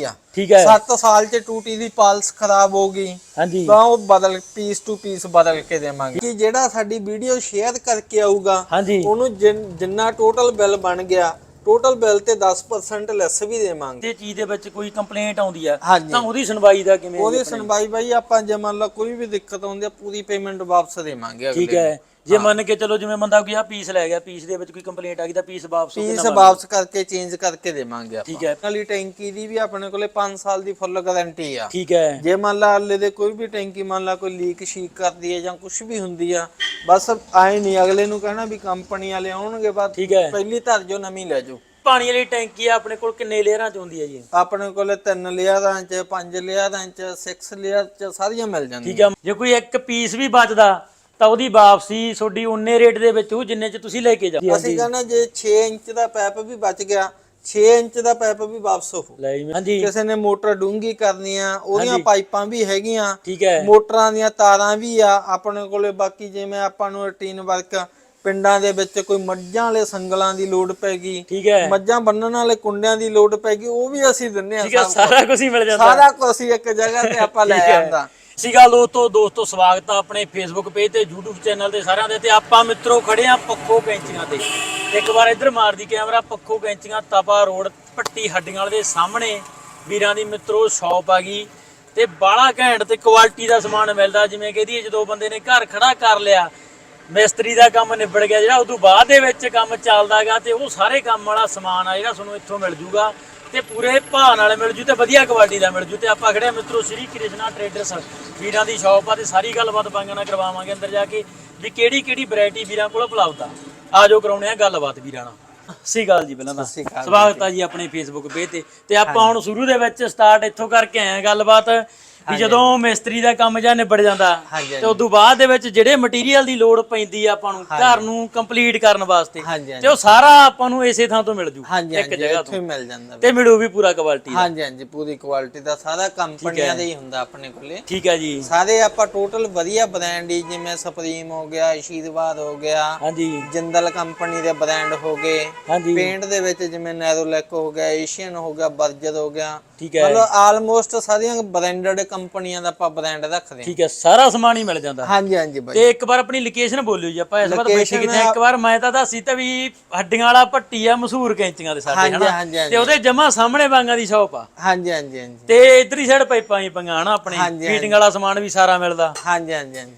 ਆ। ਠੀਕ ਹੈ। 7 ਸਾਲ ਚ ਟੂਟੀ ਦੀ ਪਾਲਸ ਖਰਾਬ ਹੋ ਗਈ। ਹਾਂਜੀ। ਤਾਂ ਉਹ ਬਦਲ ਪੀਸ ਟੂ ਪੀਸ ਬਦਲ ਕੇ ਦੇਵਾਂਗੇ। ਕਿ ਜਿਹੜਾ ਸਾਡੀ ਵੀਡੀਓ ਸ਼ੇਅਰ ਕਰਕੇ ਆਊਗਾ ਉਹਨੂੰ ਜਿਨ- ਟੋਟਲ ਬਿੱਲ ਬਣ ਗਿਆ ਟੋਟਲ ਬਿੱਲ ਤੇ 10% ਲੈਸ ਵੀ ਦੇਵਾਂਗੇ। ਤੇ ਚੀਜ਼ ਦੇ ਵਿੱਚ ਕੋਈ ਕੰਪਲੇਂਟ ਆਉਂਦੀ ਆ। ਤਾਂ ਉਹਦੀ ਸੁਣਵਾਈ ਦਾ ਕਿਵੇਂ ਉਹਦੀ ਸੁਣਵਾਈ ਬਾਈ ਆਪਾਂ ਜੇ ਮੰਨ ਲਾ ਕੋਈ ਵੀ ਦਿੱਕਤ ਆਉਂਦੀ ਆ ਪੂਰੀ ਪੇਮੈਂਟ ਵਾਪਸ ਦੇਵਾਂਗੇ ਅਗਲੇ ਠੀਕ ਹੈ। ਜੇ ਮੰਨ ਕੇ ਚਲੋ ਜਿਵੇਂ ਬੰਦਾ ਕੋਈ ਆ ਪੀਸ ਲੈ ਗਿਆ ਪੀਸ ਦੇ ਵਿੱਚ ਕੋਈ ਕੰਪਲੇਂਟ ਆ ਗਈ ਤਾਂ ਪੀਸ ਵਾਪਸ ਪੀਸ ਕਿੰਨਾ ਵਾਪਸ ਕਰਕੇ ਚੇਂਜ ਕਰਕੇ ਦੇਵਾਂਗੇ ਆਪਾਂ। ਠੀਕ ਹੈ। ਨਾਲੀ ਟੈਂਕੀ ਦੀ ਵੀ ਆਪਣੇ ਕੋਲੇ 5 ਸਾਲ ਦੀ ਫੁੱਲ ਗਾਰੰਟੀ ਆ। ਠੀਕ ਹੈ। ਜੇ ਮੰਨ ਲਾ ਅੱਲੇ ਦੇ ਕੋਈ ਵੀ ਟੈਂਕੀ ਮੰਨ ਲਾ ਕੋਈ ਲੀਕ ਸ਼ੀਕ ਕਰਦੀ ਹੈ ਜਾਂ ਕੁਝ ਵੀ ਹੁੰਦੀ ਆ ਬਸ ਆਏ ਨਹੀਂ ਅਗਲੇ ਨੂੰ ਕਹਿਣਾ ਵੀ ਕੰਪਨੀ ਵਾਲੇ ਆਉਣਗੇ ਬਾਅਦ ਠੀਕ ਹੈ। ਪਹਿਲੀ ਧਰ ਜੋ ਨਵੀਂ ਲੈ ਜਾਓ। ਪਾਣੀ ਵਾਲੀ ਟੈਂਕੀ ਆ ਆਪਣੇ ਕੋਲ ਕਿੰਨੇ ਲੇਅਰਾਂ ਚ ਹੁੰਦੀ ਹੈ ਜੀ? ਆਪਣੇ ਕੋਲੇ ਤਿੰਨ ਲੇਅਰਾਂ ਚ ਪੰਜ ਲੇਅਰਾਂ ਚ 6 ਲੇਅਰ ਚ ਸਾਰੀਆਂ ਮਿਲ ਜਾਂਦੀਆਂ। ਠੀਕ ਆ ਜੇ ਕੋਈ ਇੱਕ ਪੀਸ ਵੀ ਬਚਦਾ ਤਾਂ ਉਹਦੀ ਵਾਪਸੀ ਤੁਹਾਡੀ ਉਨੇ ਰੇਟ ਦੇ ਵਿੱਚ ਉਹ ਜਿੰਨੇ ਚ ਤੁਸੀਂ ਲੈ ਕੇ ਜਾਓ। ਅਸੀਂ ਕਹਿੰਦਾ ਜੇ 6 ਇੰਚ ਦਾ ਪਾਈਪ ਵੀ ਬਚ ਗਿਆ 6 ਇੰਚ ਦਾ ਪਾਈਪ ਵੀ ਵਾਪਸ ਹੋ। ਲੈ ਜੀ ਹਾਂਜੀ। ਕਿਸੇ ਨੇ ਮੋਟਰ ਡੂੰਗੀ ਕਰਨੀ ਆ ਉਹਦੀਆਂ ਪਾਈਪਾਂ ਵੀ ਹੈਗੀਆਂ ਠੀਕ ਹੈ। ਮੋਟਰਾਂ ਦੀਆਂ ਤਾਰਾਂ ਵੀ ਆ ਆਪਣੇ ਕੋਲੇ ਬਾਕੀ ਜਿਵੇਂ ਆਪਾਂ ਨੂੰ ਰੂਟੀਨ ਵਰਕ ਪਿੰਡਾਂ ਦੇ ਵਿੱਚ ਕੋਈ ਮੱਝਾਂ ਵਾਲੇ ਸੰਗਲਾਂ ਦੀ ਲੋਡ ਪੈ ਗਈ ਠੀਕ ਹੈ। ਮੱਝਾਂ ਬੰਨਣ ਵਾਲੇ ਕੁੰਡਿਆਂ ਦੀ ਲੋਡ ਪੈ ਗਈ ਉਹ ਵੀ ਅਸੀਂ ਦਿੰਨੇ ਆ ਸਾਰਾ ਕੁਝ ਹੀ ਮਿਲ ਜਾਂਦਾ। ਸਾਰਾ ਕੁਝ ਅਸੀਂ ਇੱਕ ਜਗ੍ਹਾ ਤੇ ਆਪਾਂ ਲੈ ਆਂਦਾ। ਸਤਿ ਗੱਲ ਦੋਸਤੋ ਦੋਸਤੋ, ਸਵਾਗਤ ਆ ਆਪਣੇ ਫੇਸਬੁੱਕ ਪੇਜ ਤੇ, YouTube ਚੈਨਲ ਤੇ ਸਾਰਿਆਂ ਦੇ ਤੇ। ਆਪਾਂ ਮਿੱਤਰੋ ਖੜੇ ਆ ਪੱਖੋ ਕੈਂਚੀਆਂ ਤੇ। ਇੱਕ ਵਾਰ ਇੱਧਰ ਮਾਰਦੀ ਕੈਮਰਾ, ਪੱਖੋ ਕੈਂਚੀਆਂ, ਤਪਾ ਰੋਡ, ਪੱਟੀ ਹੱਡੀਆਂ ਵਾਲੇ ਦੇ ਸਾਹਮਣੇ। ਵੀਰਾਂ ਦੀ ਮਿੱਤਰੋ ਸ਼ਾਪ ਆ ਗਈ। ਤੇ ਬਾਲਾ ਘੈਂਟ ਤੇ ਕੁਆਲਿਟੀ ਦਾ ਸਮਾਨ ਮਿਲਦਾ। ਜਿਵੇਂ ਕਹਦੀ ਜਦੋਂ ਬੰਦੇ ਨੇ ਘਰ ਖੜਾ ਕਰ ਲਿਆ, ਮਿਸਤਰੀ ਦਾ ਕੰਮ ਨਿਬੜ ਗਿਆ, ਜਿਹੜਾ ਉਦੋਂ ਬਾਅਦ ਦੇ ਵਿੱਚ ਕੰਮ ਚੱਲਦਾਗਾ ਤੇ ਉਹ ਸਾਰੇ ਕੰਮ ਵਾਲਾ ਸਮਾਨ ਆ ਜਿਹੜਾ ਤੁਹਾਨੂੰ ਇੱਥੋਂ ਮਿਲ ਜੂਗਾ। ਤੇ ਪੂਰੇ ਭਾਅ ਨਾਲ ਮਿਲ ਜੂ ਤੇ ਵਧੀਆ ਕੁਆਲਿਟੀ ਦਾ ਮਿਲ ਜੂ ਤੇ ਆਪਾਂ ਖੜੇ ਆ ਮਿੱਤਰੋ ਸ੍ਰੀ ਕ੍ਰਿਸ਼ਨਾ ਟ੍ਰੇਡਰਸ ਵੀਰਾਂ ਦੀ ਸ਼ਾਪ ਆ ਤੇ ਸਾਰੀ ਗੱਲਬਾਤ ਬਾਂਗਾਂ ਨਾਲ ਕਰਵਾਵਾਂਗੇ ਅੰਦਰ ਜਾ ਕੇ ਵੀ ਕਿਹੜੀ ਕਿਹੜੀ ਵੈਰਾਈਟੀ ਵੀਰਾਂ ਕੋਲ ਉਪਲਬਧ ਆ ਆਜੋ ਕਰਾਉਣੇ ਆ ਗੱਲਬਾਤ ਵੀਰਾਂ ਨਾਲ। ਸ੍ਰੀ ਅਕਾਲ ਜੀ ਪਹਿਲਾਂ ਤਾਂ। ਸਵਾਗਤ ਆ ਜੀ ਆਪਣੇ ਫੇਸਬੁੱਕ ਪੇਜ ਤੇ। ਤੇ ਆਪਾਂ ਹੁਣ ਸ਼ੁਰੂ ਦੇ ਵਿੱਚ ਸਟਾਰਟ ਇੱਥੋਂ ਕਰਕੇ ਆਏ ਆ ਗੱਲਬਾਤ। ਵੀ ਜਦੋਂ ਮਿਸਤਰੀ ਦਾ ਕੰਮ ਜਾਂ ਨਿਬੜ ਜਾਂਦਾ ਹਾਂਜੀ ਤੇ ਉਦੋਂ ਬਾਅਦ ਦੇ ਵਿੱਚ ਜਿਹੜੇ ਮਟੀਰੀਅਲ ਦੀ ਲੋੜ ਪੈਂਦੀ ਆ ਆਪਾਂ ਨੂੰ ਘਰ ਨੂੰ ਕੰਪਲੀਟ ਕਰਨ ਵਾਸਤੇ ਹਾਂਜੀ ਤੇ ਉਹ ਸਾਰਾ ਆਪਾਂ ਨੂੰ ਇਸੇ ਥਾਂ ਤੋਂ ਮਿਲ ਜੂ ਹਾਂਜੀ ਇੱਕ ਹਾਂਜੀ ਜਗ੍ਹਾ ਇੱਥੇ ਤੋਂ। ਹੀ ਮਿਲ ਜਾਂਦਾ ਤੇ ਮਿਲੂ ਵੀ ਪੂਰਾ ਕੁਆਲਿਟੀ ਹਾਂਜੀ ਹਾਂਜੀ ਪੂਰੀ ਕੁਆਲਿਟੀ ਦਾ ਸਾਰਾ ਕੰਪਨੀਆਂ ਦਾ ਹੀ ਹੁੰਦਾ ਆਪਣੇ ਕੋਲੇ। ਠੀਕ ਹੈ ਜੀ। ਸਾਰੇ ਆਪਾਂ ਟੋਟਲ ਵਧੀਆ ਬ੍ਰਾਂਡ ਹੀ ਜਿਵੇਂ ਸੁਪਰੀਮ ਹੋ ਗਿਆ ਆਸ਼ੀਰਵਾਦ ਹੋ ਗਿਆ ਹਾਂਜੀ। ਜਿੰਦਲ ਕੰਪਨੀ ਦੇ ਬ੍ਰਾਂਡ ਹੋ ਗਏ। ਹਾਂਜੀ। ਪੇਂਟ ਦੇ ਵਿੱਚ ਜਿਵੇਂ ਨੈਰੋਲੈਕ ਹੋ ਗਿਆ ਏਸ਼ੀਅਨ ਹੋ ਗਿਆ ਬਰਜਰ ਹੋ ਗਿਆ। ਠੀਕ ਹੈ। ਮਤਲਬ ਆਲਮੋਸਟ ਸਾਰੀਆਂ ਬ੍ਰਾਂਡਡ ਕੰਪਨੀਆਂ ਦਾ ਆਪਾਂ ਬ੍ਰਾਂਡ ਰੱਖਦੇ ਹਾਂ। ਠੀਕ ਹੈ ਸਾਰਾ ਸਮਾਨ ਹੀ ਮਿਲ ਜਾਂਦਾ। ਹਾਂਜੀ ਹਾਂਜੀ ਬਾਈ। ਤੇ ਇੱਕ ਵਾਰ ਆਪਣੀ ਲੋਕੇਸ਼ਨ ਬੋਲਿਓ ਜੀ ਆਪਾਂ ਇਸ ਵਾਰ ਬੈਠੇ ਕਿਤੇ ਇੱਕ ਵਾਰ ਮੈਂ ਤਾਂ ਦੱਸੀ ਤਾਂ ਵੀ ਹੱਡੀਆਂ ਵਾਲਾ ਭੱਟੀ ਆ ਮਸ਼ਹੂਰ ਕੈਂਚੀਆਂ ਦੇ ਸਾਡੇ ਹਨਾ? ਤੇ ਉਹਦੇ ਜਮਾ ਸਾਹਮਣੇ ਬਾਂਗਾ ਦੀ ਸ਼ਾਪ ਆ। ਹਾਂਜੀ ਹਾਂਜੀ ਹਾਂਜੀ। ਤੇ ਇਧਰਲੀ ਸਾਈਡ ਪਾਈਪਾਂ ਹੀ ਪੰਗਾ ਹਨਾ ਆਪਣੇ ਫੀਟਿੰਗ ਵਾਲਾ ਸਮਾਨ ਵੀ ਸਾਰਾ ਮਿਲਦਾ। ਹਾਂਜੀ ਹਾਂਜੀ ਹਾਂਜੀ।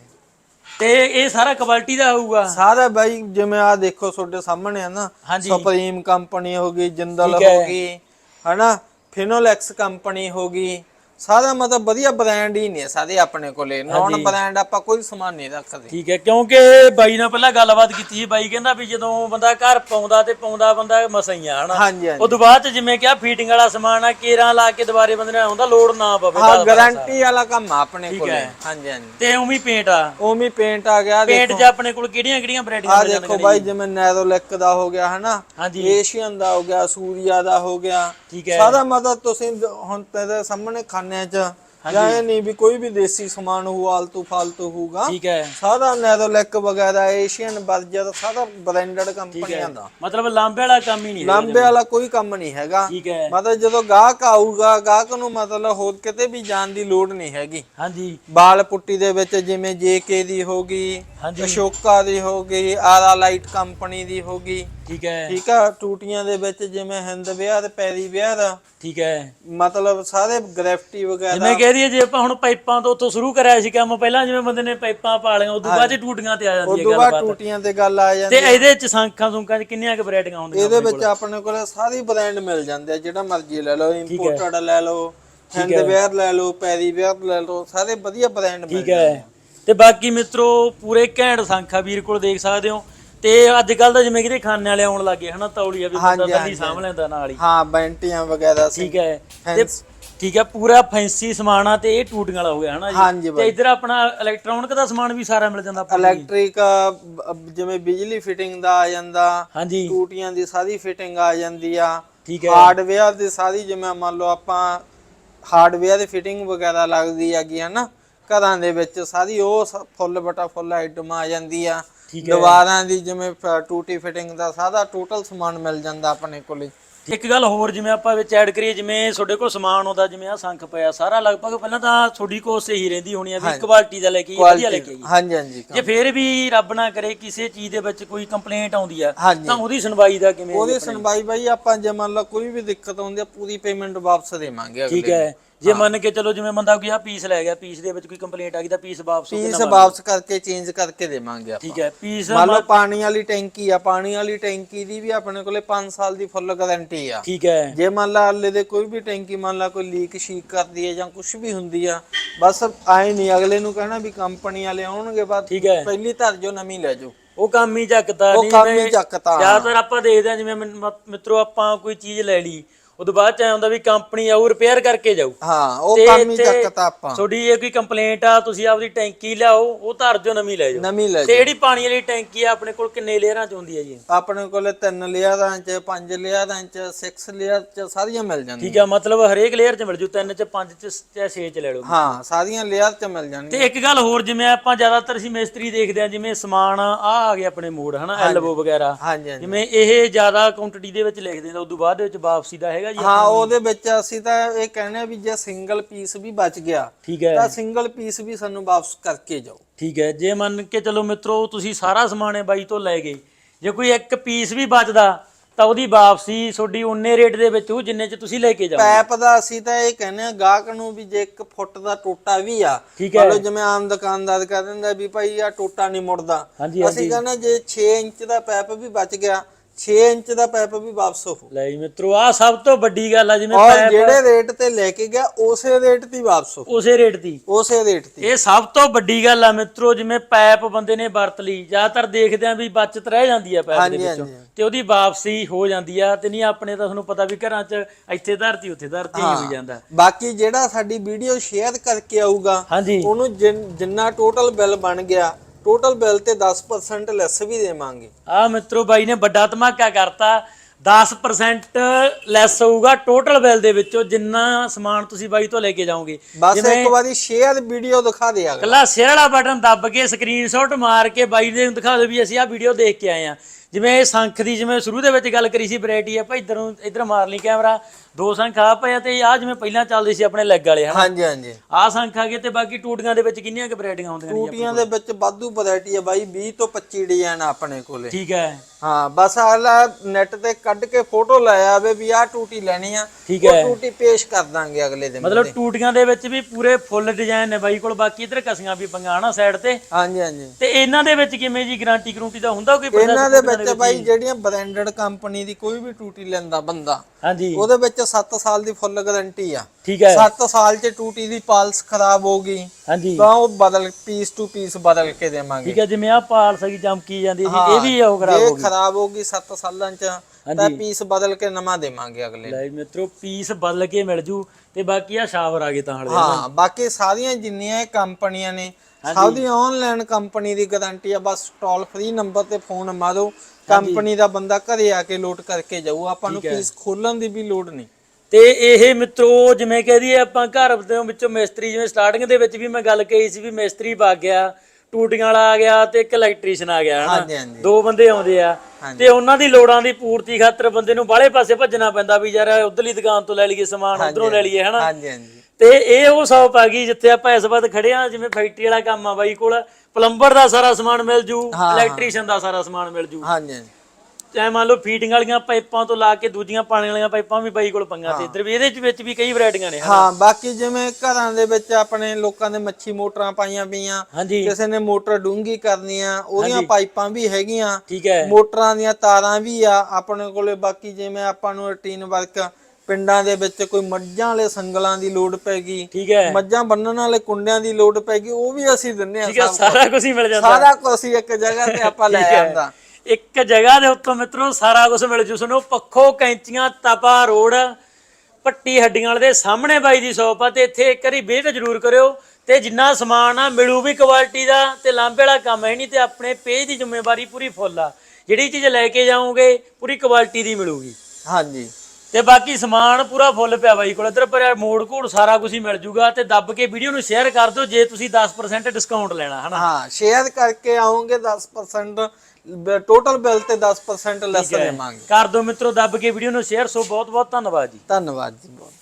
ਤੇ ਇਹ ਸਾਰਾ ਕੁਆਲਿਟੀ ਦਾ ਹੋਊਗਾ? ਸਾਰਾ ਬਾਈ ਜਿਵੇਂ ਆ ਦੇਖੋ ਤੁਹਾਡੇ ਸਾਹਮਣੇ ਆ ਨਾ ਸੁਪਰੀਮ ਕੰਪਨੀ ਹੋ ਗਈ ਜਿੰਦਲ। ਹੋ। ਗਈ ਹਨਾ? ਫਿਨੋਲੈਕਸ ਕੰਪਨੀ ਹੋ ਗਈ ਸਾਰਾ ਮਤਲਬ ਵਧੀਆ ਬ੍ਰਾਂਡ ਹੀ ਨੇ ਸਾਰੇ ਆਪਣੇ ਕੋਲੇ। ਨੌਨ ਬ੍ਰਾਂਡ ਆਪਾਂ ਕੋਈ ਸਮਾਨ ਨਹੀਂ ਰੱਖਦੇ। ਠੀਕ ਹੈ ਕਿਉਂਕਿ ਬਾਈ ਨਾਲ ਪਹਿਲਾਂ ਗੱਲਬਾਤ ਕੀਤੀ ਸੀ ਬਾਈ ਕਹਿੰਦਾ ਵੀ ਜਦੋਂ ਬੰਦਾ ਘਰ ਪਾਉਂਦਾ ਤੇ ਪਾਉਂਦਾ ਬੰਦਾ ਮਸਾਂ ਹੀ ਆ ਹਨਾ? ਹਾਂਜੀ ਹਾਂਜੀ। ਉਸ ਤੋਂ ਬਾਅਦ ਚ ਜਿਵੇਂ ਕਿਹਾ ਫੀਟਿੰਗ ਵਾਲਾ ਸਮਾਨ ਆ ਕੇਰਾਂ ਲਾ ਕੇ ਦੁਬਾਰੇ ਬੰਦੇ ਨੇ ਆਉਂਦਾ ਲੋਡ ਨਾ ਪਵੇ ਹਾਂ ਗਾਰੰਟੀ ਵਾਲਾ ਕੰਮ ਆ ਆਪਣੇ ਕੋਲੇ। ਹੈ। ਹਾਂਜੀ ਹਾਂਜੀ। ਤੇ ਉਵੇਂ ਪੇਂਟ ਆ। ਉਵੇਂ ਪੇਂਟ ਆ ਗਿਆ ਪੇਂਟ ਦੇਖੋ। 'ਚ ਆਪਣੇ ਕੋਲ ਕਿਹੜੀਆਂ ਕਿਹੜੀਆਂ ਵੈਰਾਈਟੀਆਂ ਆ ਦੇਖੋ ਬਾਈ ਜਿਵੇਂ ਨੈਰੋਲੈਕ ਦਾ ਹੋ ਗਿਆ ਹਨਾ? ਹਾਂਜੀ। ਏਸ਼ੀਅਨ ਦਾ ਹੋ ਗਿਆ ਸੂਰੀਆ ਦਾ ਹੋ ਗਿਆ। ਠੀਕ ਹੈ। ਸਾਰਾ ਮਤਲਬ ਤੁਸੀਂ ਦ- ਹੁਣ ਤੇਰੇ ਸਾਹਮਣੇ ਖਾਨਿਆਂ ਚ ਜਾਂ ਇਹ ਨਹੀਂ ਵੀ ਕੋਈ ਵੀ ਦੇਸੀ ਸਮਾਨ ਹੋਊ ਆਲਤੂ ਫਾਲਤੂ ਹੋਊਗਾ। ਠੀਕ ਹੈ। ਸਾਰਾ ਨੈਰੋਲੈਕ ਵਗੈਰਾ ਏਸ਼ੀਅਨ ਬਰਜਰ ਸਾਰਾ ਬ੍ਰਾਂਡਡ ਕੰਪਨੀਆਂ ਦਾ। ਮਤਲਬ ਲਾਂਬੇ ਵਾਲਾ ਕੰਮ ਹੀ ਨਹੀਂ ਹੈਗਾ। ਲਾਂਬੇ ਵਾਲਾ ਕੋਈ ਕੰਮ ਨਹੀਂ ਹੈਗਾ। ਠੀਕ ਹੈ। ਮਤਲਬ ਜਦੋਂ ਗਾਹਕ ਆਊਗਾ ਗਾਹਕ ਨੂੰ ਮਤਲਬ ਹੋਰ ਕਿਤੇ ਵੀ ਜਾਣ ਦੀ ਲੋੜ ਨਹੀਂ ਹੈਗੀ। ਹਾਂਜੀ। ਬਾਲ ਪੁੱਟੀ ਦੇ ਵਿੱਚ ਜਿਵੇਂ ਜੇਕੇ ਦੀ ਹੋ ਹਾਂਜੀ। ਅਸ਼ੋਕਾ ਦੀ ਹੋ ਗਈ ਆਰਾ ਲਾਈਟ ਕੰਪਨੀ ਦੀ ਹੋ ਗਈ। ਠੀਕ ਹੈ। ਠੀਕ ਆ ਟੂਟੀਆਂ ਦੇ ਵਿੱਚ ਜਿਵੇਂ ਹਿੰਦ ਵਿਆਹ ਤੇ ਪੈਰੀ ਵਿਆਹ ਦਾ। ਠੀਕ ਹੈ। ਮਤਲਬ ਸਾਰੇ ਗ੍ਰੈਫਟੀ ਵਗੈਰਾ ਜਿਵੇਂ ਕਹਿ ਦਈਏ ਜੇ ਆਪਾਂ ਹੁਣ ਪਾਈਪਾਂ ਤੋਂ ਉੱਥੋਂ ਸ਼ੁਰੂ ਕਰਿਆ ਸੀ ਕੰਮ ਪਹਿਲਾਂ ਜਿਵੇਂ ਬੰਦੇ ਨੇ ਪਾਈਪਾਂ ਪਾ ਲਈਆਂ ਉਦੋਂ ਬਾਅਦ ਚ ਟੂਟੀਆਂ ਤੇ ਆ ਜਾਂਦੀ ਹੈ ਉਦੋਂ ਬਾਅਦ ਗੱਲਬਾਤ। ਟੂਟੀਆਂ ਤੇ ਗੱਲ ਆ ਜਾਂਦੀ ਤੇ ਇਹਦੇ ਚ ਸੰਖਾਂ ਸੁੰਖਾਂ ਚ ਕਿੰਨੀਆਂ ਕੁ ਵੈਰਾਈਟੀਆਂ ਆਉਂਦੀਆਂ ਇਹਦੇ ਵਿੱਚ ਆਪਣੇ ਕੋਲ ਸਾਰੇ ਬ੍ਰਾਂਡ ਮਿਲ ਜਾਂਦੇ ਆ ਜਿਹੜਾ ਮਰਜ਼ੀ ਲੈ ਲਓ ਇੰਪੋਰਟਡ ਲੈ ਲਓ ਵਿਆਹ ਲੈ ਲਓ ਪੈਰੀ ਵਿਆਹ ਲੈ ਲਓ ਸਾਰੇ ਵਧੀਆ ਬ੍ਰਾਂਡ ਮਿਲ ਠੀਕ ਹੈ। ਤੇ ਬਾਕੀ ਮਿੱਤਰੋ ਪੂਰੇ ਘੈਂਟ ਸੰਖਾ ਵੀਰ ਕੋਲ ਦੇਖ ਸਕਦੇ ਹੋ। ਤੇ ਅੱਜ ਕੱਲ ਤਾਂ ਜਿਵੇਂ ਕਿਤੇ ਖਾਣੇ ਵਾਲੇ ਆਉਣ ਲੱਗੇ ਹਨਾ ਤੌਲੀਆ ਵੀ ਬੰਦਾ ਬੰਦੀ ਸਾਂਭ ਲੈਂਦਾ ਨਾਲ ਹੀ। ਹਾਂ ਬੈਂਟੀਆਂ ਵਗੈਰਾ ਸੀ। ਠੀਕ ਹੈ। ਤੇ ਠੀਕ ਹੈ ਪੂਰਾ ਫੈਂਸੀ ਸਮਾਨ ਆ ਤੇ ਇਹ ਟੂਟੀਆਂ ਵਾਲਾ ਹੋ ਗਿਆ ਹਨਾ ਹਾਂਜੀ ਬਾਈ। ਤੇ ਇੱਧਰ ਆਪਣਾ ਇਲੈਕਟ੍ਰੋਨਿਕ ਦਾ ਸਮਾਨ ਵੀ ਸਾਰਾ ਮਿਲ ਜਾਂਦਾ ਆਪਾਂ ਨੂੰ ਜੀ। ਇਲੈਕਟ੍ਰਿਕ ਜਿਵੇਂ ਬਿਜਲੀ ਫਿਟਿੰਗ ਦਾ ਆ ਜਾਂਦਾ ਹਾਂਜੀ। ਟੂਟੀਆਂ ਦੀ ਸਾਰੀ ਫਿਟਿੰਗ ਆ ਜਾਂਦੀ ਆ। ਠੀਕ ਹੈ। ਹਾਰਡਵੇਅਰ ਦੀ ਸਾਰੀ ਜਿਵੇਂ ਮੰਨ ਲਓ ਆਪਾਂ ਹਾਰਡਵੇਅਰ ਦੀ ਫਿਟਿੰਗ ਵਗੈਰਾ ਲੱਗਦੀ ਹੈਗੀ ਆ ਨਾ ਘਰਾਂ ਦੇ ਵਿੱਚ ਸਾਰੀ ਉਹ ਸ- ਫੁੱਲ ਬਟਾ ਫੁੱਲ ਆਈਟਮ ਆ ਜਾਂਦੀ ਆ। ਠੀਕ ਹੈ। ਦੀਵਾਰਾਂ ਦੀ ਜਿਵੇਂ ਫ- ਟੂਟੀ ਫਿਟਿੰਗ ਦਾ ਸਾਰਾ ਟੋਟਲ ਸਮਾਨ ਮਿਲ ਜਾਂਦਾ ਆਪਣੇ ਕੋਲੇ। ਇੱਕ ਗੱਲ ਹੋਰ ਜਿਵੇਂ ਆਪਾਂ ਵਿੱਚ ਐਡ ਕਰੀਏ ਜਿਵੇਂ ਤੁਹਾਡੇ ਕੋਲ ਸਮਾਨ ਆਉਂਦਾ ਜਿਵੇਂ ਆ ਸੰਖ ਪਿਆ ਸਾਰਾ ਲਗਭਗ ਪਹਿਲਾਂ ਤਾਂ ਤੁਹਾਡੀ ਕੋਲ ਸਹੀ ਰਹਿੰਦੀ ਹੋਣੀ ਆ ਵੀ ਕੁਆਲਿਟੀ ਦਾ ਲੈ ਕੇ ਵਧੀਆ ਲੈ ਕੇ ਹਾਂਜੀ ਹਾਂਜੀ ਜੇ ਫੇਰ ਵੀ ਰੱਬ ਨਾ ਕਰੇ ਕਿਸੇ ਚੀਜ਼ ਦੇ ਵਿੱਚ ਕੋਈ ਕੰਪਲੇਂਟ ਆਉਂਦੀ ਆ। ਤਾਂ ਉਹਦੀ ਸੁਣਵਾਈ ਦਾ ਕਿਵੇਂ ਉਹਦੀ ਸੁਣਵਾਈ ਬਾਈ ਆਪਾਂ ਜੇ ਮੰਨ ਲਓ ਕੋਈ ਵੀ ਦਿੱਕਤ ਆਉਂਦੀ ਆ ਪੂਰੀ ਪੇਮੈਂਟ ਵਾਪਸ ਦੇਵਾਂਗੇ ਅਗਲੇ ਠੀਕ ਹੈ। ਜੇ ਮੰਨ ਕੇ ਚਲੋ ਜਿਵੇਂ ਬੰਦਾ ਕੋਈ ਆ ਪੀਸ ਲੈ ਗਿਆ ਪੀਸ ਦੇ ਵਿੱਚ ਕੋਈ ਕੰਪਲੇਂਟ ਆ ਗਈ ਤਾਂ ਪੀਸ ਵਾਪਸ ਹੋ ਪੀਸ ਵਾਪਸ ਕਰਕੇ ਚੇਂਜ ਕਰਕੇ ਦੇਵਾਂਗੇ ਆਪਾਂ। ਠੀਕ ਹੈ ਪੀਸ ਮੰਨ ਲਓ ਪਾਣੀ ਵਾਲੀ ਟੈਂਕੀ ਆ ਪਾਣੀ ਵਾਲੀ ਟੈਂਕੀ ਦੀ ਵੀ ਆਪਣੇ ਕੋਲੇ 5 ਸਾਲ ਦੀ ਫੁੱਲ ਗਾਰੰਟੀ ਆ। ਠੀਕ ਹੈ। ਜੇ ਮੰਨ ਲਾ ਅੱਲੇ ਦੇ ਕੋਈ ਵੀ ਟੈਂਕੀ ਮੰਨ ਲਾ ਕੋਈ ਲੀਕ ਸ਼ੀਕ ਕਰਦੀ ਹੈ ਜਾਂ ਕੁਝ ਵੀ ਹੁੰਦੀ ਆ ਬਸ ਆਏ ਨਹੀਂ ਅਗਲੇ ਨੂੰ ਕਹਿਣਾ ਵੀ ਕੰਪਨੀ ਵਾਲੇ ਆਉਣਗੇ ਬਾਅਦ ਠੀਕ ਹੈ। ਪਹਿਲੀ ਧਰ ਜੋ ਨਵੀਂ ਲੈ ਜਾਓ ਉਹ ਕੰਮ ਹੀ ਚੱਕਦਾ ਉਹ ਨਹੀਂ ਕੰਮ ਹੀ ਜਿਵੇਂ ਚੱਕਤਾ। ਜ਼ਿਆਦਾਤਰ ਆਪਾਂ ਦੇਖਦੇ ਹਾਂ ਜਿਵੇਂ ਮਿੱਤਰੋ ਆਪਾਂ ਕੋਈ ਚੀਜ਼ ਲੈ ਲਈ ਉਦੋਂ ਬਾਅਦ ਚ ਐ ਹੁੰਦਾ ਵੀ ਕੰਪਨੀ ਆਊ ਰਿਪੇਅਰ ਕਰਕੇ ਜਾਊ। ਹਾਂ ਉਹ ਤੇ ਕੰਮ ਹੀ ਇੱਥੇ ਚੱਕਤਾ ਆਪਾਂ। ਤੁਹਾਡੀ ਇਹ ਕੋਈ ਕੰਪਲੇਂਟ ਆ ਤੁਸੀਂ ਆਪਦੀ ਟੈਂਕੀ ਲਿਆਓ ਉਹ ਧਰ ਜੋ ਨਵੀਂ ਲੈ ਜਾਓ। ਨਵੀਂ ਲੈ ਤੇ ਜਿਹੜੀ ਪਾਣੀ ਵਾਲੀ ਟੈਂਕੀ ਆ ਆਪਣੇ ਕੋਲ ਕਿੰਨੇ ਲੇਅਰਾਂ ਚ ਹੁੰਦੀ ਹੈ ਜੀ? ਆਪਣੇ ਕੋਲੇ ਤਿੰਨ ਲੇਅਰਾਂ ਚ ਪੰਜ ਲੇਅਰਾਂ ਚ 6 ਲੇਅਰ ਚ ਸਾਰੀਆਂ ਮਿਲ ਜਾਂਦੀਆਂ। ਠੀਕ ਆ ਮਤਲਬ ਹਰੇਕ ਲੇਅਰ ਚ ਮਿਲ ਜੂ ਤਿੰਨ ਚ ਪੰਜ ਚ ਜਾਂ ਛੇ ਚ ਲੈ ਲਓ। ਹਾਂ ਸਾਰੀਆਂ ਲੇਅਰ ਚ ਮਿਲ ਜਾਣਗੀਆਂ। ਤੇ ਇੱਕ ਗੱਲ ਹੋਰ ਜਿਵੇਂ ਆਪਾਂ ਜ਼ਿਆਦਾਤਰ ਅਸੀਂ ਮਿਸਤਰੀ ਦੇਖਦੇ ਆ ਜਿਵੇਂ ਸਮਾਨ ਆ ਆ ਗਏ ਆਪਣੇ ਮੋੜ ਹਨਾ ਐਲਬੋ ਵਗੈਰਾ। ਹਾਂਜੀ ਹਾਂਜੀ। ਜਿਵੇਂ ਇਹ ਜ਼ਿਆਦਾ ਕੁਆਂਟੀਟੀ ਦੇ ਵਿੱਚ ਲਿਖਦੇ ਨੇ ਉਦੋਂ ਬਾਅਦ ਦੇ ਵਿੱਚ ਵਾਪਸੀ ਦਾ ਹੈਗਾ। ਜੀ ਹਾਂ ਉਹਦੇ ਵਿੱਚ ਅਸੀਂ ਤਾਂ ਇਹ ਕਹਿੰਦੇ ਆ ਵੀ ਜੇ ਸਿੰਗਲ ਪੀਸ ਵੀ ਬਚ ਗਿਆ ਠੀਕ ਹੈ। ਤਾਂ ਸਿੰਗਲ ਪੀਸ ਵੀ ਸਾਨੂੰ ਵਾਪਸ ਕਰਕੇ ਜਾਓ। ਠੀਕ ਹੈ ਜੇ ਮੰਨ ਕੇ ਚਲੋ ਮਿੱਤਰੋ ਤੁਸੀਂ ਸਾਰਾ ਸਮਾਨ ਇਹ ਬਾਈ ਤੋਂ ਲੈ ਗਏ। ਜੇ ਕੋਈ ਇੱਕ ਪੀਸ ਵੀ ਬਚਦਾ ਤਾਂ ਉਹਦੀ ਵਾਪਸੀ ਤੁਹਾਡੀ ਉਨੇ ਰੇਟ ਦੇ ਵਿੱਚ ਉਹ ਜਿੰਨੇ ਚ ਤੁਸੀਂ ਲੈ ਕੇ ਜਾਓ ਪੈਪ ਦਾ ਅਸੀਂ ਤਾਂ ਇਹ ਕਹਿੰਦੇ ਆ ਗਾਹਕ ਨੂੰ ਵੀ ਜੇ 1 ਫੁੱਟ ਦਾ ਟੋਟਾ ਵੀ ਆ ਠੀਕ ਹੈ। ਮਤਲਬ ਜਿਵੇਂ ਆਮ ਦੁਕਾਨਦਾਰ ਕਹਿ ਦਿੰਦਾ ਵੀ ਭਾਈ ਆ ਟੋਟਾ ਨਹੀਂ ਮੁੜਦਾ। ਅਸੀਂ ਕਹਿੰਦੇ ਜੇ 6 ਇੰਚ ਦਾ ਪੈਪ ਵੀ ਬਚ ਗਿਆ 6 ਇੰਚ ਦਾ ਪੈਪ ਵੀ ਵਾਪਸ ਹੋ ਲੈ ਜੀ ਮਿੱਤਰੋ ਆ ਸਭ ਤੋਂ ਵੱਡੀ ਗੱਲ ਆ ਜਿਵੇਂ ਔਰ ਪੈਪ ਜਿਹੜੇ ਰੇਟ ਤੇ ਲੈ ਕੇ ਗਿਆ ਉਸੇ ਰੇਟ ਤੇ ਹੀ ਵਾਪਸ ਹੋ ਉਸੇ ਰੇਟ ਦੀ। ਉਸੇ ਰੇਟ ਤੇ ਇਹ ਸਭ ਤੋਂ ਵੱਡੀ ਗੱਲ ਆ ਮਿੱਤਰੋ ਜਿਵੇਂ ਪੈਪ ਬੰਦੇ ਨੇ ਵਰਤ ਲਈ ਜ਼ਿਆਦਾਤਰ ਦੇਖਦੇ ਆ ਵੀ ਬਚਤ ਰਹਿ ਜਾਂਦੀ ਆ ਪੈਪ ਦੇ ਵਿੱਚੋਂ। ਤੇ ਉਹਦੀ ਵਾਪਸੀ ਹੋ ਜਾਂਦੀ ਆ ਤੇ ਨਹੀਂ ਆਪਣੇ ਤਾਂ ਤੁਹਾਨੂੰ ਪਤਾ ਵੀ ਘਰਾਂ 'ਚ ਇੱਥੇ ਧਰਤੀ ਉੱਥੇ ਧਰਤੀ ਹੀ ਹੋ। ਜਾਂਦਾ। ਬਾਕੀ ਜਿਹੜਾ ਸਾਡੀ ਵੀਡੀਓ ਸ਼ੇਅਰ ਕਰਕੇ ਆਊਗਾ ਉਹਨੂੰ ਜਿੰਨਾ ਟੋਟਲ ਬਿੱਲ ਬਣ ਗਿਆ ਟੋਟਲ ਬਿੱਲ ਤੇ 10% ਲੈਸ ਵੀ ਦੇਵਾਂਗੇ। ਆ ਮਿੱਤਰੋ ਬਾਈ ਨੇ ਵੱਡਾ ਧਮਾਕਾ ਕਰਤਾ 10% ਲੈਸ ਹੋਊਗਾ ਟੋਟਲ ਬਿੱਲ ਦੇ ਵਿੱਚੋਂ ਜਿੰਨਾ ਸਮਾਨ ਤੁਸੀਂ ਬਾਈ ਤੋਂ ਲੈ ਕੇ ਜਾਓਗੇ। ਬਸ ਇੱਕ ਵਾਰੀ ਸ਼ੇਅਰ ਵੀਡੀਓ ਦਿਖਾ ਦਿਆਗਾ ਕੱਲਾ ਸ਼ੇਅਰ ਵਾਲਾ ਬਟਨ ਦੱਬ ਕੇ ਸਕਰੀਨਸ਼ਾਟ ਮਾਰ ਕੇ ਬਾਈ ਦੇ ਨੂੰ ਦਿਖਾ ਦਿਓ ਵੀ ਅਸੀਂ ਆਹ ਵੀਡੀਓ ਦੇਖ ਕੇ ਆਏ ਆ ਜਿਵੇਂ ਇਹ ਸੰਖ ਦੀ ਜਿਵੇਂ ਸ਼ੁਰੂ ਦੇ ਵਿੱਚ ਗੱਲ ਕਰੀ ਸੀ ਵੈਰਾਈਟੀ ਆਪਾਂ ਇਧਰੋਂ ਇਧਰ ਮਾਰ ਲਈ ਕੈਮਰਾ ਦੋ ਸੰਖ ਆ ਪਏ ਆ ਤੇ ਆ ਜਿਵੇਂ ਪਹਿਲਾਂ ਚੱਲਦੇ ਸੀ ਆਪਣੇ ਲੈਗ ਵਾਲੇ ਹਨਾ? ਹਾਂਜੀ ਹਾਂਜੀ। ਆ ਸੰਖ ਆ ਗਏ ਤੇ ਬਾਕੀ ਟੂਟੀਆਂ ਦੇ ਵਿੱਚ ਕਿੰਨੀਆਂ ਕੁ ਵੈਰਾਈਟੀਆਂ ਹੁੰਦੀਆਂ ਨੇ? ਟੂਟੀਆਂ ਦੇ ਵਿੱਚ ਵਾਧੂ ਵੈਰਾਈਟੀ ਹੈ ਬਾਈ 20 ਤੋਂ 25 ਡਿਜ਼ਾਈਨ ਆਪਣੇ ਕੋਲੇ। ਠੀਕ ਹੈ। ਹਾਂ ਬਸ ਆਲਾ ਨੈਟ ਤੇ ਕੱਢ ਕੇ ਫੋਟੋ ਲੈ ਆਵੇ ਵੀ ਆਹ ਟੂਟੀ ਲੈਣੀ ਆ ਠੀਕ ਉਹ ਹੈ। ਟੂਟੀ ਪੇਸ਼ ਕਰ ਦਾਂਗੇ ਅਗਲੇ ਦਿਨ ਮਤਲਬ ਟੂਟੀਆਂ ਦੇ ਵਿੱਚ ਵੀ ਪੂਰੇ ਫੁੱਲ ਡਿਜ਼ਾਈਨ ਨੇ ਬਾਈ ਕੋਲ ਬਾਕੀ ਇਧਰ ਕਸੀਆਂ ਵੀ ਪੰਗਾ ਹਨਾ ਸਾਈਡ ਤੇ? ਹਾਂਜੀ ਹਾਂਜੀ। ਤੇ ਇਹਨਾਂ ਦੇ ਵਿੱਚ ਕਿਵੇਂ ਜੀ ਗਾਰੰਟੀ ਗਰੰਟੀ ਦਾ ਹੁੰਦਾ ਕੋਈ ਇਹਨਾਂ ਦੇ ਵਿੱਚ ਬਾਈ ਜਿਹੜੀਆਂ ਬ੍ਰਾਂਡਡ ਕੰਪਨੀ ਦੀ ਕੋਈ ਵੀ ਟੂਟੀ ਲੈਂਦਾ ਬੰਦਾ ਹਾਂਜੀ। ਉਹਦੇ ਵਿੱਚ 7 ਸਾਲ ਦੀ ਫੁੱਲ ਗਾਰੰਟੀ ਆ। ਠੀਕ ਹੈ। 7 ਸਾਲ 'ਚ ਟੂਟੀ ਦੀ ਪਾਲਸ ਖਰਾਬ ਹੋ ਗਈ ਹਾਂਜੀ। ਤਾਂ ਉਹ ਬਦਲ ਪੀਸ ਟੂ ਪੀਸ ਬਦਲ ਕੇ ਦੇਵਾਂਗੇ। ਠੀਕ ਹੈ ਜਿਵੇਂ ਆ ਪਾਲ ਸਗੀ ਚਮਕੀ ਜਾਂਦੀ ਸੀ ਇਹ ਵੀ ਉਹ ਖਰਾਬ ਹੋ ਗਈ। ਖਰਾਬ ਹੋ ਗਈ 7 ਸਾਲਾਂ 'ਚ ਤਾਂ ਪੀਸ ਬਦਲ ਕੇ ਨਵਾਂ ਦੇਵਾਂਗੇ ਅਗਲੇ ਲੈ ਵੀ ਮਿੱਤਰੋ ਪੀਸ ਬਦਲ ਕੇ ਮਿਲ ਜੂ ਤੇ ਬਾਕੀ ਆ ਸ਼ਾਵਰ ਆ ਗਏ ਤਾਂ ਹਲੇ ਹਾਂ ਬਾਕੀ ਸਾਰੀਆਂ ਜਿੰਨੀਆਂ ਇਹ ਕੰਪਨੀਆਂ ਨੇ ਸਭ ਦੀ ਆਨਲਾਈਨ ਕੰਪਨੀ ਦੀ ਗਾਰੰਟੀ ਆ ਬਸ ਟੋਲ ਫ੍ਰੀ ਨੰਬਰ ਤੇ ਫੋਨ ਮਾਰੋ ਕੰਪਨੀ ਦਾ ਬੰਦਾ ਘਰੇ ਆ ਕੇ ਲੋਡ ਕਰਕੇ ਜਾਊ ਆਪਾਂ ਨੂੰ ਪੀਸ ਖੋਲਣ ਦੀ ਵੀ ਲੋੜ ਨਹੀਂ। ਤੇ ਇਹ ਮਿੱਤਰੋ ਜਿਵੇਂ ਕਹਿ ਦਈਏ ਆਪਾਂ ਘਰ ਦੇ ਵਿੱਚੋਂ ਮਿਸਤਰੀ ਜਿਵੇਂ ਸਟਾਰਟਿੰਗ ਦੇ ਵਿੱਚ ਵੀ ਮੈਂ ਗੱਲ ਕਹੀ ਸੀ ਵੀ ਮਿਸਤਰੀ ਵਗ ਗਿਆ ਟੂਟੀਆਂ ਵਾਲਾ ਆ ਗਿਆ ਤੇ ਇੱਕ ਇਲੈਕਟ੍ਰੀਸ਼ੀਅਨ ਆ ਗਿਆ ਹਨਾ? ਦੋ ਬੰਦੇ ਆਉਂਦੇ ਆ। ਤੇ ਉਹਨਾਂ ਦੀ ਲੋੜਾਂ ਦੀ ਪੂਰਤੀ ਖਾਤਰ ਬੰਦੇ ਨੂੰ ਬਾਹਲੇ ਪਾਸੇ ਭੱਜਣਾ ਪੈਂਦਾ ਵੀ ਯਾਰ ਉਧਰਲੀ ਦੁਕਾਨ ਤੋਂ ਲੈ ਲਈਏ ਸਮਾਨ ਉਧਰੋਂ ਲੈ ਲਈਏ ਹਨਾ? ਹਾਂਜੀ ਹਾਂਜੀ। ਤੇ ਇਹ ਉਹ ਸ਼ੌਪ ਆ ਗਈ ਜਿੱਥੇ ਆਪਾਂ ਇਸ ਵਕਤ ਖੜੇ ਆ ਜਿਵੇਂ ਫੈਕਟਰੀ ਵਾਲਾ ਕੰਮ ਆ ਬਾਈ ਕੋਲ। ਪਲੰਬਰ ਦਾ ਸਾਰਾ ਸਮਾਨ ਮਿਲ ਜੂ ਇਲੈਕਟ੍ਰੀਸ਼ੀਅਨ ਦਾ ਸਾਰਾ ਸਮਾਨ ਮਿਲ ਜੂ। ਹਾਂਜੀ ਚਾਹੇ ਮੰਨ ਲਓ ਫੀਟਿੰਗ ਵਾਲੀਆਂ ਪਾਈਪਾਂ ਤੋਂ ਲਾ ਕੇ ਦੂਜੀਆਂ ਪਾਣੀ ਵਾਲੀਆਂ ਪਾਈਪਾਂ ਵੀ ਬਾਈ ਕੋਲ ਪੰਗਾ ਤੇ ਇੱਧਰ ਵੀ ਇਹਦੇ ਵਿੱਚ ਵੀ ਕਈ ਵੈਰਾਈਟੀਆਂ ਨੇ ਹਾਂ ਬਾਕੀ ਜਿਵੇਂ ਘਰਾਂ ਦੇ ਵਿੱਚ ਆਪਣੇ ਲੋਕਾਂ ਦੇ ਮੱਛੀ ਮੋਟਰਾਂ ਪਾਈਆਂ ਪਈਆਂ ਕਿਸੇ ਨੇ ਮੋਟਰ ਡੂੰਗੀ ਕਰਨੀ ਆ ਉਹਦੀਆਂ ਪਾਈਪਾਂ ਵੀ ਹੈਗੀਆਂ। ਠੀਕ ਹੈ। ਮੋਟਰਾਂ ਦੀਆਂ ਤਾਰਾਂ ਵੀ ਆ ਆਪਣੇ ਕੋਲੇ ਬਾਕੀ ਜਿਵੇਂ ਆਪਾਂ ਨੂੰ ਰੂਟੀਨ ਵਰਕ ਪਿੰਡਾਂ ਦੇ ਵਿੱਚ ਕੋਈ ਮੱਝਾਂ ਵਾਲੇ ਸੰਗਲਾਂ ਦੀ ਲੋੜ ਪੈ ਗਈ ਠੀਕ ਹੈ। ਮੱਝਾਂ ਬੰਨਣ ਵਾਲੇ ਕੁੰਡਿਆਂ ਦੀ ਲੋੜ ਪੈ ਗਈ ਉਹ ਵੀ ਅਸੀਂ ਦਿੰਨੇ ਆ ਠੀਕ ਹੈ ਸਾਰਾ ਕੁਝ ਹੀ ਮਿਲ ਜਾਂਦਾ। ਸਾਰਾ ਕੁਝ ਅਸੀਂ ਇੱਕ ਜਗ੍ਹਾ ਤੇ ਆਪਾਂ ਲੈ ਆਂਦਾ। ਇੱਕ ਜਗ੍ਹਾ ਦੇ ਉੱਤੋਂ ਮਿੱਤਰੋ ਸਾਰਾ ਕੁਝ ਮਿਲ ਜੂ। ਸਾਨੂੰ ਪੱਖੋ ਕੈਂਚੀਆਂ ਤਪਾ ਰੋਡ ਪੱਟੀ ਹੱਡੀਆਂ ਵਾਲੇ ਦੇ ਸਾਹਮਣੇ ਬਾਈ ਦੀ ਸ਼ੌਪ ਆ ਤੇ ਇੱਥੇ ਇੱਕ ਵਾਰੀ ਵਿਜ਼ਿਟ ਜ਼ਰੂਰ ਕਰਿਓ। ਤੇ ਜਿੰਨਾ ਸਮਾਨ ਆ ਮਿਲੂ ਵੀ ਕੁਆਲਿਟੀ ਦਾ ਤੇ ਲਾਂਬੇ ਵਾਲਾ ਕੰਮ ਹੈ ਨਹੀਂ ਤੇ ਆਪਣੇ ਪੇਜ ਦੀ ਜ਼ਿੰਮੇਵਾਰੀ ਪੂਰੀ ਫੁੱਲ ਆ। ਜਿਹੜੀ ਚੀਜ਼ ਲੈ ਕੇ ਜਾਓਗੇ ਪੂਰੀ ਕੁਆਲਿਟੀ ਦੀ ਮਿਲੂਗੀ। ਹਾਂਜੀ। ਤੇ ਬਾਕੀ ਸਮਾਨ ਪੂਰਾ ਫੁੱਲ ਪਿਆ ਬਾਈ ਕੋਲ। ਇੱਧਰ ਪਰ ਮੋੜ ਘੋੜ ਸਾਰਾ ਕੁਝ ਹੀ ਮਿਲ ਜੂਗਾ ਤੇ ਦੱਬ ਕੇ ਵੀਡੀਓ ਨੂੰ ਸ਼ੇਅਰ ਕਰ ਦਿਓ ਜੇ ਤੁਸੀਂ 10% ਡਿਸਕਾਊਂਟ ਲੈਣਾ ਹਨਾ? ਹਾਂ ਸ਼ੇਅਰ ਕਰਕੇ ਆਉਂਗੇ 10% ਟੋਟਲ ਬਿੱਲ ਤੇ 10% ਲੈਸ ਦੇਵਾਂਗੇ। ਕਰ ਦਿਓ ਮਿੱਤਰੋ ਦੱਬ ਕੇ ਵੀਡੀਓ ਨੂੰ ਸ਼ੇਅਰ ਸੋ ਬਹੁਤ ਬਹੁਤ ਧੰਨਵਾਦ ਜੀ। ਧੰਨਵਾਦ ਜੀ ਬਹੁਤ।